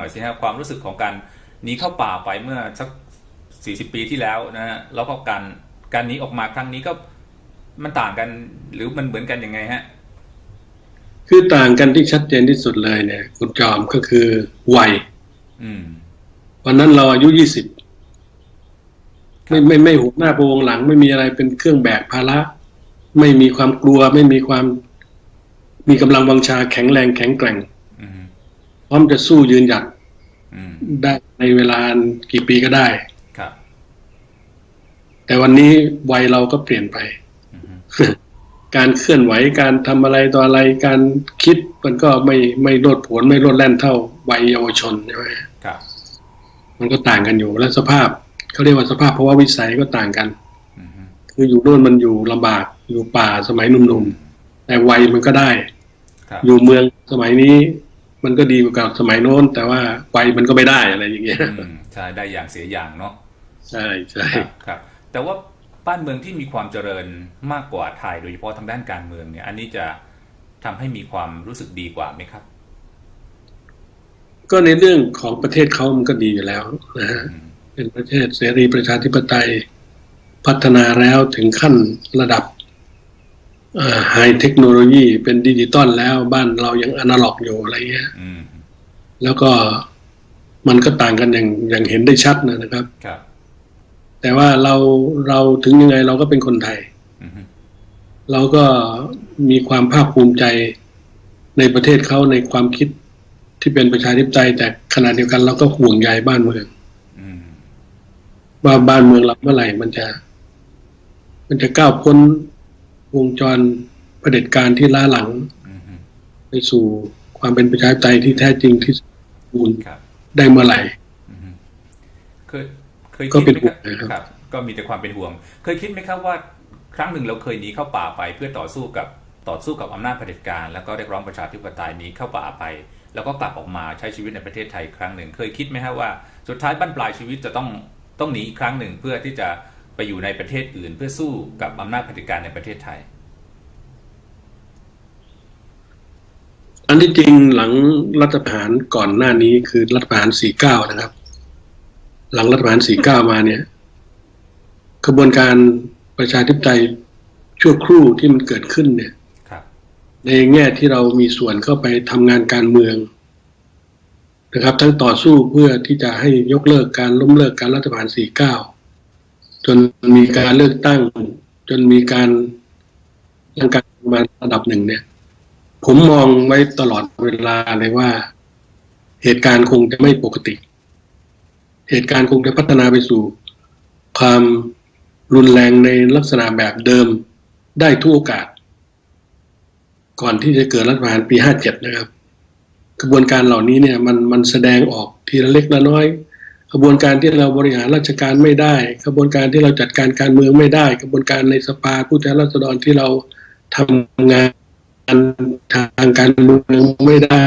หน่อยสิฮะความรู้สึกของการหนีเข้าป่าไปเมื่อสักสี่สิบปีที่แล้วนะฮะแล้วก็การการหนีออกมาครั้งนี้ก็มันต่างกันหรือมันเหมือนกันยังไงฮะ คือต่างกันที่ชัดเจนที่สุดเลยเนี่ย คุณจอมก็คือวัยอืมวันนั้นเราอายุยี่สิบไม่ไม่ไม่หัวหน้าประวงหลัง ไม่มีอะไรเป็นเครื่องแบกภาระ ไม่มีความกลัว ไม่มีความ มีกำลังวังชาแข็งแรงแข็งแกร่งอืม พร้อมจะสู้ยืนหยัดอืมได้ในเวลากี่ปีก็ได้ครับ แต่วันนี้วัยเราก็เปลี่ยนไปอืมการเคลื่อนไหวการทำอะไรต่ออะไรการคิดมันก็ไม่ไม่โลดโผนไม่โลดแล่นเท่าวัยเยาวชนใช่ไหมครับ มันก็ต่างกันอยู่และสภาพเขาเรียกว่าสภาพภาวะวิสัยก็ต่างกันอืมคืออยู่โน่นมันอยู่ลำบากอยู่ป่าสมัยหนุ่มๆแต่วัยมันก็ได้ครับอยู่เมืองสมัยนี้ มันก็ดีกว่ากับสมัยโน้น แต่ว่าวัยมันก็ไม่ได้อะไรอย่างเงี้ยอืมใช่ได้อย่างเสียอย่างเนาะใช่ใช่ครับครับ แต่ว่าบ้านเมืองที่มีความเจริญมากกว่าไทยโดยเฉพาะทางด้านการเมืองเนี่ย อันนี้จะทำให้มีความรู้สึกดีกว่าไหมครับ ก็ในเรื่องของประเทศเขามันก็ดีอยู่แล้วนะฮะอืมเป็นประเทศเสรีประชาธิปไตยพัฒนาแล้วถึงขั้นระดับ ไฮเทคโนโลยีเป็นดิจิตอลแล้วบ้านเรายังอนาล็อกอยู่อะไรเงี้ยอืมแล้วก็มันก็ต่างกันอย่างอย่างเห็นได้ชัดนะครับครับแต่ว่าเราเราถึงยังไงเราก็เป็นคนไทยอืมเราก็มีความภาคภูมิใจในประเทศเขาในความคิดที่เป็นประชาธิปไตย แต่ขณะเดียวกันเราก็ห่วงใยบ้านเมืองอืมว่าบ้านเมืองเราเมื่อไหร่มันจะ มันจะก้าวพ้น วงจรเผด็จการที่ล้าหลังอืมไปสู่ความเป็นประชาธิปไตยที่แท้จริงที่สมบูรณ์ครับได้เมื่อไหร่อืมเคยเคยก็คิดเป็นไหมห่วงครับนะครับครับ ก็มีแต่ความเป็นห่วง เคยคิดไหมครับว่าครั้งหนึ่งเราเคยหนีเข้าป่าไปเพื่อต่อสู้กับต่อสู้กับอำนาจเผด็จการ แล้วก็เรียกร้องประชาธิปไตยหนี้เข้าป่าไป แล้วก็กลับออกมาใช้ชีวิตในประเทศไทยอีกครั้งหนึ่ง เคยคิดไหมฮะว่า สุดท้ายบั้นปลายชีวิตจะต้องต้องหนีอีกครั้งหนึ่งเพื่อที่จะ ไปอยู่ในประเทศอื่น เพื่อสู้กับอำนาจเผด็จการในประเทศไทย อันที่จริงหลังรัฐประหารก่อนหน้านี้คือรัฐประหาร 49 นะครับ หลังรัฐประหาร 49 มาเนี่ยกระบวนการประชาธิปไตยชั่วครู่ที่มันเกิดขึ้นเนี่ยครับในแง่ที่เรามีส่วนเข้าไปทำงานการเมืองนะครับ ทั้งต่อสู้เพื่อที่จะให้ยกเลิกการล้มเลิกการรัฐประหาร49 จนมีการเลือกตั้ง จนมีการยังการมาระดับหนึ่งเนี่ย ผมมองไว้ตลอดเวลาเลยว่า เหตุการณ์คงจะไม่ปกติ เหตุการณ์คงจะพัฒนาไปสู่ ความรุนแรงในลักษณะแบบเดิมได้ทุกโอกาส ก่อนที่จะเกิดรัฐประหารปี57นะครับ กระบวนการเหล่านี้เนี่ย มันมันแสดงออกทีละเล็กละน้อย กระบวนการที่เราบริหารราชการไม่ได้ กระบวนการที่เราจัดการการเมืองไม่ได้ กระบวนการในสภาผู้แทนราษฎรที่เราทำงานทางการเมืองไม่ได้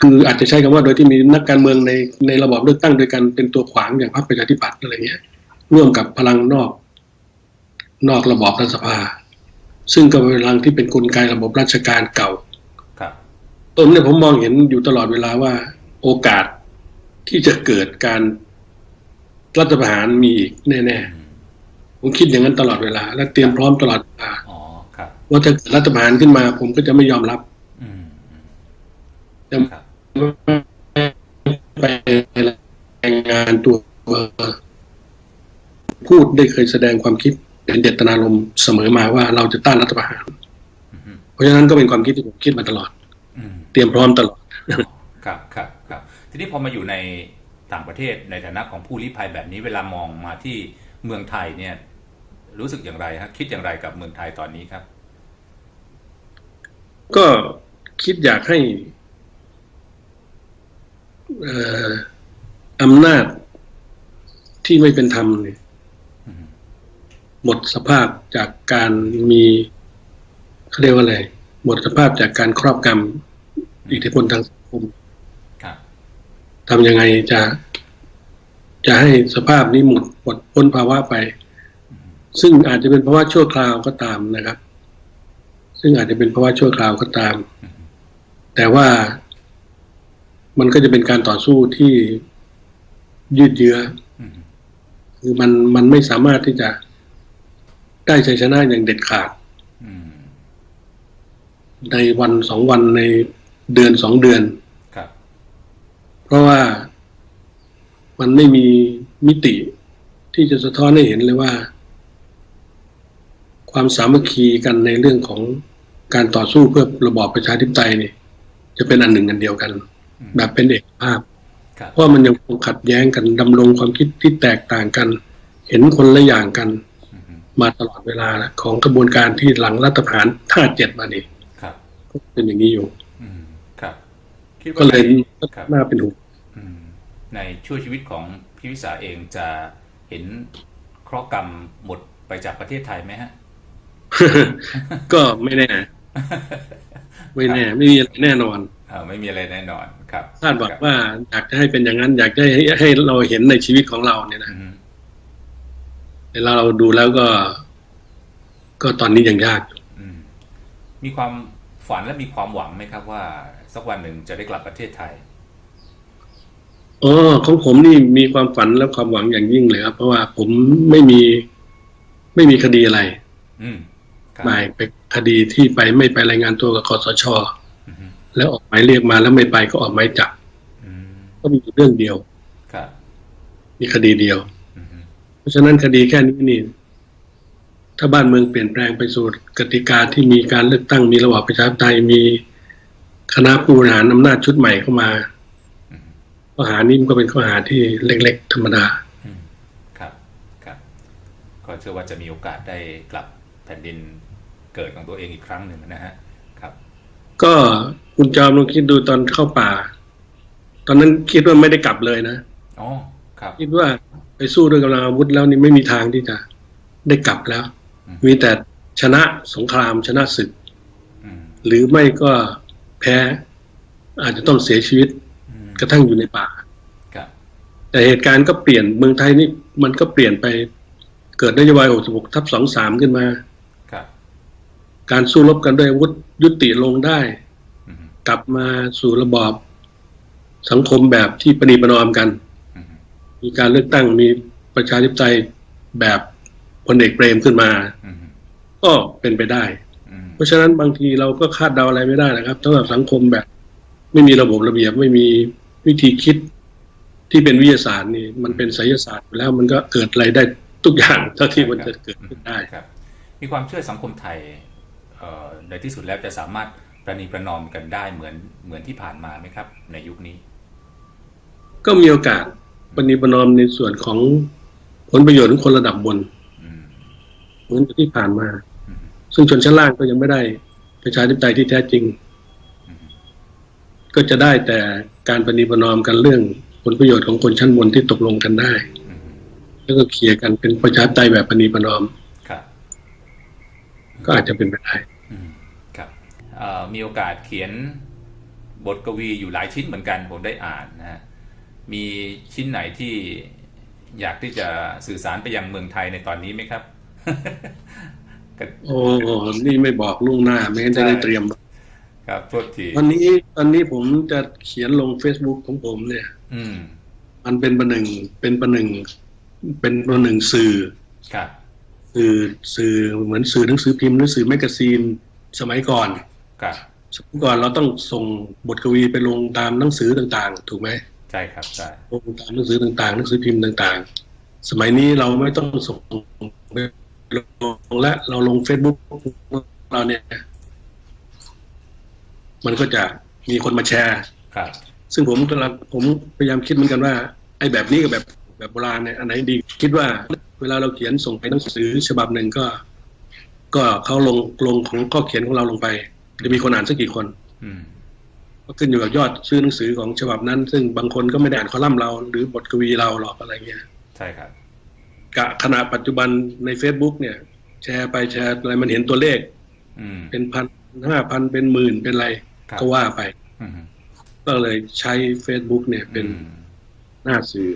คืออาจจะใช้คำว่าโดยที่มีนักการเมืองในในระบอบเลือกตั้งโดยกันเป็นตัวขวางอย่างพรรคประชาธิปัตย์อะไรเงี้ย ร่วมกับพลังนอก นอกระบอบรัฐสภา ซึ่งก็เป็นพลังที่เป็นกลไกระบบราชการเก่า ตรงนี้ผมมองเห็นอยู่ตลอดเวลาว่า โอกาสที่จะเกิดการรัฐประหารมีอีกแน่อืมๆผมคิดอย่างนั้นตลอดเวลา และเตรียมพร้อมตลอดเวลาอ๋อครับว่าถ้าเกิดรัฐประหารขึ้นมา ผมก็จะไม่ยอมรับอืมอืมจะครับไปรายงานตัวพูดได้เคยแสดงความคิดเป็นเจตนารมณ์เสมอมาว่าเราจะต้านรัฐประหารอืมเพราะฉะนั้นก็เป็นความคิดที่ผมคิดมาตลอดอืม เตรียมพร้อมตลอดครับครับครับ ทีนี้พอมาอยู่ในต่างประเทศในฐานะของผู้ลี้ภัยแบบนี้เวลามองมาที่เมืองไทยเนี่ย รู้สึกอย่างไรครับคิดอย่างไรกับเมืองไทยตอนนี้ครับ ก็คิดอยากให้เอ่ออำนาจที่ไม่เป็นธรรมเนี่ยอืมหมดสภาพจากการมีเขาเรียกว่าอะไร หมดสภาพจากการครอบกำอิทธิพลทางสังคมครับทำยังไงจะ จะให้สภาพนี้หมดหมดพ้นภาวะไป ซึ่งอาจจะเป็นภาวะชั่วคราวก็ตามนะครับ ซึ่งอาจจะเป็นภาวะชั่วคราวก็ตามอืมแต่ว่ามันก็จะเป็นการต่อสู้ที่ยืดเยื้ออืมคือมันมันไม่สามารถที่จะได้ชัยชนะอย่างเด็ดขาดอืม ในวันสองวันในเดือนสองเดือนครับเพราะว่ามันไม่มีมิติที่จะสะท้อนให้เห็นเลยว่า ความสามัคคีกันในเรื่องของการต่อสู้เพื่อระบอบประชาธิปไตยนี่จะเป็นอันหนึ่งอันเดียวกันอืมแบบเป็นเอกภาพครับเพราะมันยังคงขัดแย้งกันดำรงความคิดที่แตกต่างกัน เห็นคนละอย่างกันอืมมาตลอดเวลานะของกระบวนการที่หลังรัฐประหารท่าเจ็ดมานี่ครับก็ เป็นอย่างนี้อยู่อืมครับคิดว่าก็เลยครับน่าเป็นห่วงอืมในช่วงชีวิตของพี่วิสาเองจะเห็นเคราะห์กรรมหมดไปจากประเทศไทยไหมฮะ ก็ไม่แน่ ไม่แน่ ไม่มีอะไรแน่นอนเอ่อไม่มีอะไรแน่นอนครับคาดหวังว่าอยากจะให้เป็นอย่างนั้น อยากจะให้ให้เราเห็นในชีวิตของเราเนี่ยอืนะมแต่เราดูแล้วก็ ก็ตอนนี้ยังยากอืมมีความ ฝันและมีความหวังไหมครับว่า สักวันหนึ่งจะได้กลับประเทศไทยอ๋อของผมนี่มีความฝันและความหวังอย่างยิ่งเลยครับ เพราะว่าผมไม่มีไม่มีคดีอะไร อืมครับหมายเป็นคดีที่ไปไม่ไปรายงานตัวกับคอสชอืมแล้วออกหมายเรียกมาแล้วไม่ไปก็ออกหมายจับอืมก็มีเรื่องเดียวครับมีคดีเดียวอืมเพราะฉะนั้นคดีแค่นี้นี่ ถ้าบ้านเมืองเปลี่ยนแปลงไปสู่กติกาที่มีการเลือกตั้งมีระบอบประชาธิปไตยมีคณะผู้บริหารอำนาจชุดใหม่เข้ามาอืมข้อหานี้มันก็เป็นข้อหาที่เล็ก ๆ ธรรมดาอืมครับครับก็เชื่อว่าจะมีโอกาสได้กลับแผ่นดินเกิดของตัวเองอีกครั้งหนึ่งนะฮะครับ ก็คุณจอมลองคิดดูตอนเข้าป่า ตอนนั้นคิดว่าไม่ได้กลับเลยนะอ๋อครับ คิดว่าไปสู้ด้วยกำลังอาวุธแล้วนี่ไม่มีทางที่จะได้กลับแล้วอื มมีแต่ชนะสงครามชนะศึกอืมหรือไม่ก็แพ้อาจจะต้องเสียชีวิตอืมกระทั่งอยู่ในป่าครับแต่เหตุการณ์ก็เปลี่ยนเมืองไทยนี่มันก็เปลี่ยนไปเกิดนโยบาย 66 ทับ 23 ขึ้นมาครับการสู้รบกันด้วยอาวุธยุติลงได้อืมกลับมาสู่ระบอบสังคมแบบที่ประนีประนอมกันอืมมีการเลือกตั้งมีประชาธิปไตยแบบ พลเอกเปรมขึ้นมาอืมก็เป็นไปได้อืมเพราะฉะนั้นบางทีเราก็คาดเดาอะไรไม่ได้นะครับสำหรับสังคมแบบ ไม่มีระบบระเบียบไม่มีวิธีคิดที่เป็นวิทยาศาสตร์นี่มันเป็นไสยศาสตร์อยู่แล้วมันก็เกิดอะไรได้ทุกอย่างเท่าที่มันจะเกิดขึ้นได้ครับ มีความเชื่อสังคมไทยเอ่อในที่สุดแล้วจะสามารถประนีประนอมกันได้เหมือนเหมือนที่ผ่านมาไหมครับ ในยุคนี้ ก็มีโอกาสปณิประนอมในส่วนของผลประโยชน์ของคนระดับบนอืม เหมือนกับที่ผ่านมาอืมซึ่งชนชั้นล่างก็ยังไม่ได้ประชาธิปไตยที่แท้จริงอืมก็จะได้แต่การปณิประนอมกันเรื่องผลประโยชน์ของคนชั้นบนที่ตกลงกันได้อืมแล้วก็เคลียร์กันเป็นประชาธิปไตยแบบปณิประนอมครับก็อาจจะเป็นไปได้อืมครับเอ่อมีโอกาสเขียนบทกวีอยู่หลายชิ้นเหมือนกันผมได้อ่านนะฮะมีชิ้นไหนที่อยากที่จะสื่อสารไปยังเมืองไทยในตอนนี้ไหมครับก็ โอ้โหนี่ไม่บอกล่วงหน้า ไม่งั้นจะได้เตรียม ครับโทษทีตอนนี้ตอนนี้ผมจะเขียนลง Facebook ของผมเนี่ย อืม มันเป็นประหนึ่งเป็นประหนึ่งเป็นประหนึ่งสื่อครับสื่อสื่อเหมือนสื่อหนังสือพิมพ์หรือสื่อแมกกาซีนสมัยก่อนครับสมัยก่อนเราต้องส่งบทกวีไปลงตามหนังสือต่าง ๆ ถูกไหมใช่ครับใช่ลงตามหนังสือต่างๆหนังสือพิมพ์ต่าง ๆ สมัยนี้เราไม่ต้องส่งไป ลงและเราลง Facebook เราเนี่ย มันก็จะมีคนมาแชร์ครับ ซึ่งผมกำลังผมพยายามคิดเหมือนกันว่า ไอ้แบบนี้กับแบบแบบโบราณเนี่ยอันไหนดี คิดว่า เวลาเราเขียนส่งไปหนังสือฉบับหนึ่งก็ ก็เขาลงลงของข้อเขียนของเราลงไป จะมีคนอ่านสักกี่คน อืมก็ขึ้นอยู่กับยอดซื้อหนังสือของฉบับนั้น ซึ่งบางคนก็ไม่ได้อ่านคอลัมน์เรา หรือบทกวีเราหรอกอะไรเงี้ย ใช่ครับ กะขณะปัจจุบันใน Facebook เนี่ย แชร์ไปแชร์อะไรมันเห็นตัวเลขอืมเป็นพันห้าพันเป็นหมื่นเป็นอะไรครับก็ว่าไปอืมก็เลยใช้ Facebook เนี่ยเป็นอืมหน้าสื่อ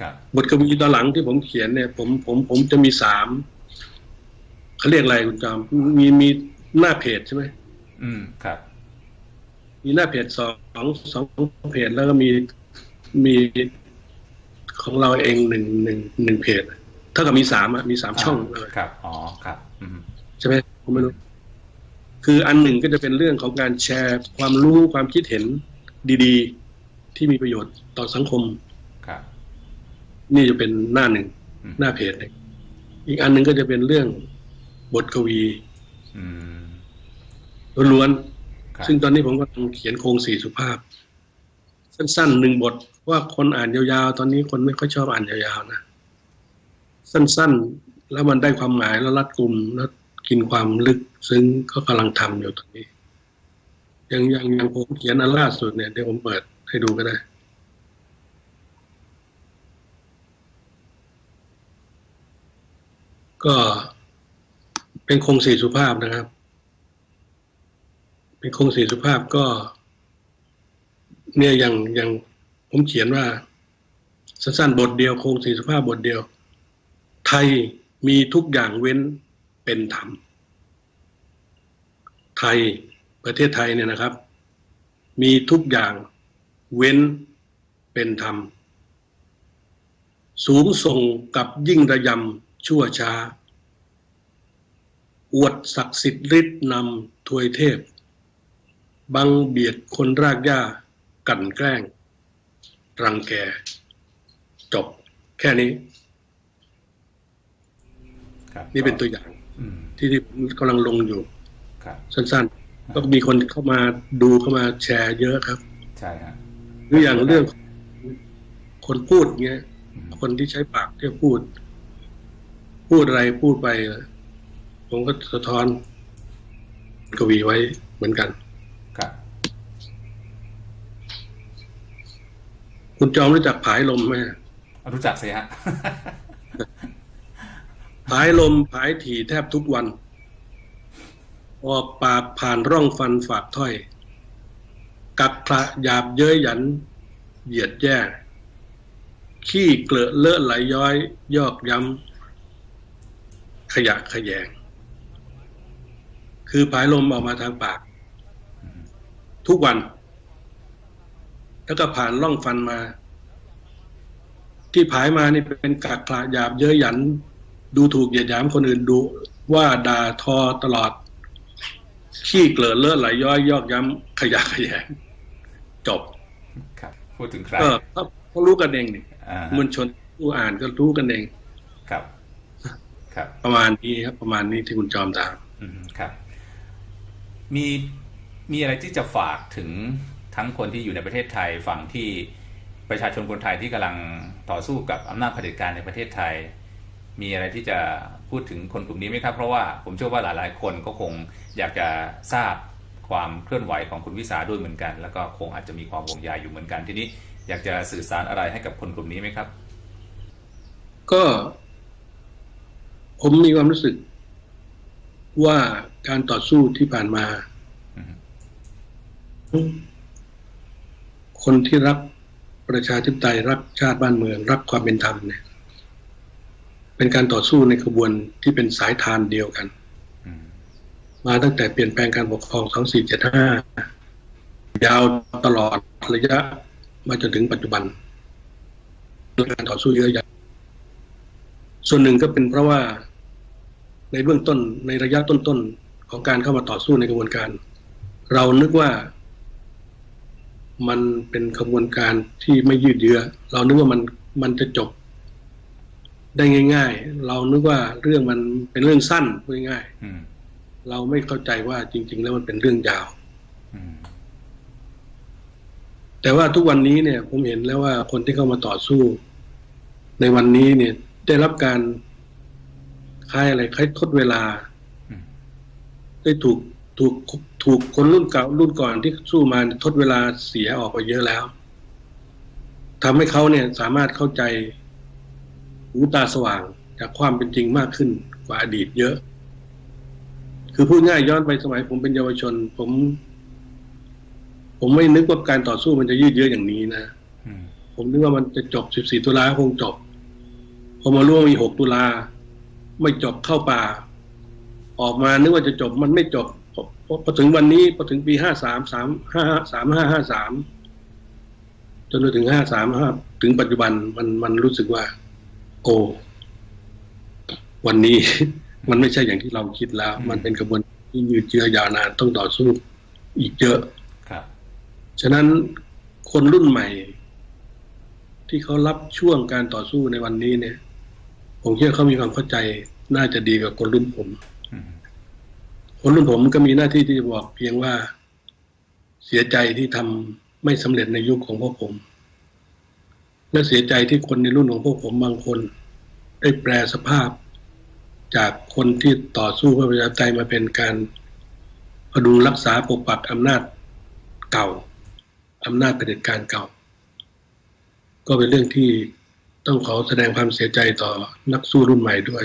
ครับบทกวีตอนหลังที่ผมเขียนเนี่ย ผมผมผมจะมีสามเขาเรียกอะไรคุณจอมมีมีหน้าเพจใช่ไหมอืมครับ มีหน้าเพจสองสองเพจแล้วก็มีมีของเราเองหนึ่งหนึ่งหนึ่งเพจ เท่ากับมีสามอะมีสามช่องเลยครับอ๋อครับอืมใช่ไหมผมไม่รู้คืออันหนึ่งก็จะเป็นเรื่องของการแชร์ความรู้ความคิดเห็นดีๆ ที่มีประโยชน์ต่อสังคมครับ นี่จะเป็นหน้าหนึ่งอืมหน้าเพจหนึ่งอีกอันหนึ่งก็จะเป็นเรื่องบทกวีอืมล้วนครับๆซึ่งตอนนี้ผมก็กำลังเขียนโครงสี่สุภาพ สั้นๆหนึ่งบทว่าคนอ่านยาวๆ ตอนนี้คนไม่ค่อยชอบอ่านยาวๆนะ สั้นๆ แล้วมันได้ความหมายแล้วรัดกลุ่มแล้วกินความลึกซึ่งก็กำลังทำอยู่ตอนนี้ย่างย่างย่างผมเขียนอันล่าสุดเนี่ยเดี๋ยวผมเปิดให้ดูก็ได้ก็เป็นโครงสี่สุภาพนะครับ เป็นโครงสี่สุภาพก็ เนี่ยอย่างอย่างผมเขียนว่าสั้นๆบทเดียวโครงสี่สุภาพบทเดียว ไทยมีทุกอย่างเว้นเป็นธรรม ไทยประเทศไทยเนี่ยนะครับ มีทุกอย่างเว้นเป็นธรรม สูงส่งกับยิ่งระยำชั่วช้า อวดศักดิ์สิทธิ์ฤทธิ์นำถวยเทพ บังเบียดคนรากหญ้ากันแกล้ง รังแก จบแค่นี้ นี่เป็นตัวอย่างอืมที่ที่ผมกำลังลงอยู่ครับสั้นๆก็มีคนเข้ามาดูเข้ามาแชร์เยอะครับ ใช่ฮะหรืออย่างเรื่องคนพูดเงี้ยอืมคนที่ใช้ปากที่พูด พูดอะไรพูดไปผมก็สะท้อนกวีไว้เหมือนกัน ครับ คุณจอมรู้จักผายลมไหมรู้จักสิฮะ ผายลมผายถี่แทบทุกวัน ออกปากผ่านร่องฟันฝากถ้อย กักพระหยาบเย้ยหยัน เหยียดแย่ ขี้เกลอะเลอะไหลย้อย ยอกย้ำ ขยะขยง คือผายลมออกมาทางปาก ทุกวัน แล้วก็ผ่านร่องฟันมา ที่ผายมานี่เป็นกักขระหยาบเย้ยหยัน ดูถูกเหยียดหยามคนอื่นดูว่าด่าทอตลอด ขี้เกลือเลอะไหลย้อยยอกย้ำขยะแขยงจบครับพูดถึงใครก็เขาเขารู้กันเองนี่อ่าฮะมวลชนผู้อ่านก็รู้กันเองครับ ครับ ประมาณนี้ครับ ประมาณนี้ที่คุณจอมถามอืมครับ มีมีอะไรที่จะฝากถึงทั้งคนที่อยู่ในประเทศไทยฝั่งที่ประชาชนคนไทยที่กำลังต่อสู้กับอำนาจเผด็จการในประเทศไทย มีอะไรที่จะพูดถึงคนกลุ่มนี้ไหมครับ เพราะว่าผมเชื่อว่าหลายๆ คนก็คงอยากจะทราบความเคลื่อนไหวของคุณวิสาด้วยเหมือนกัน แล้วก็คงอาจจะมีความห่วงใยอยู่เหมือนกัน ทีนี้อยากจะสื่อสารอะไรให้กับคนกลุ่มนี้ไหมครับ ก็ ผมมีความรู้สึก ว่าการต่อสู้ที่ผ่านมาอืมคนที่รักประชาธิปไตยรักชาติบ้านเมือง รักความเป็นธรรมเนี่ย เป็นการต่อสู้ในขบวนที่เป็นสายทานเดียวกันอืมมาตั้งแต่เปลี่ยนแปลงการปกครอง 2475 ยาวตลอดระยะมาจนถึงปัจจุบันด้วยการต่อสู้เยอะแยะส่วนหนึ่งก็เป็นเพราะว่า ในเบื้องต้นในระยะต้นๆของการเข้ามาต่อสู้ในกระบวนการ เรานึกว่ามันเป็นกระบวนการที่ไม่ยืดเยื้อ เรานึกว่ามันมันจะจบ ได้ง่าย ๆ เรานึกว่าเรื่องมันเป็นเรื่องสั้นพูดง่ายๆอืมเราไม่เข้าใจว่าจริง ๆ แล้วมันเป็นเรื่องยาวอืมแต่ว่าทุกวันนี้เนี่ย ผมเห็นแล้วว่าคนที่เข้ามาต่อสู้ ในวันนี้เนี่ย ได้รับการคล้ายอะไรคล้ายทดเวลาอืมได้ถูกถูกถูกคนรุ่นเก่ารุ่นก่อนที่สู้มาทดเวลาเสียออกไปเยอะแล้วทำให้เขาเนี่ยสามารถเข้าใจ หูตาสว่างจากความเป็นจริงมากขึ้นกว่าอดีตเยอะ คือพูดง่ายย้อนไปสมัยผมเป็นเยาวชน ผม ผมไม่นึกว่าการต่อสู้มันจะยืดเยื้ออย่างนี้นะอืมผมนึกว่ามันจะจบ 14 ตุลาคงจบ พอมารู้ว่ามี 6 ตุลา ไม่จบเข้าป่า ออกมานึกว่าจะจบมันไม่จบอพอถึงวันนี้พอถึงปีห้าสามสามห้าสามห้าห้าสามจนมาถึงห้าสามห้าถึงปัจจุบันมันมันรู้สึกว่า โอ้วันนี้มันไม่ใช่อย่างที่เราคิดแล้ว มันเป็นกระบวนการที่ยืดเยื้อยาวนานต้องต่อสู้อีกเยอะครับ ฉะนั้นคนรุ่นใหม่ ที่เขารับช่วงการต่อสู้ในวันนี้เนี่ย ผมคิดว่าเขามีความเข้าใจน่าจะดีกว่าคนรุ่นผมอืมคนรุ่นผมก็มีหน้าที่ที่จะบอกเพียงว่าเสียใจที่ทำไม่สำเร็จในยุคของพวกผม และเสียใจที่คนในรุ่นของพวกผมบางคน ได้แปลสภาพ จากคนที่ต่อสู้เพื่อประชาธิปไตยมาเป็นการพดุงรักษาปกปักอำนาจเก่าอำนาจเผด็จการเก่า ก็เป็นเรื่องที่ต้องขอแสดงความเสียใจต่อนักสู้รุ่นใหม่ด้วย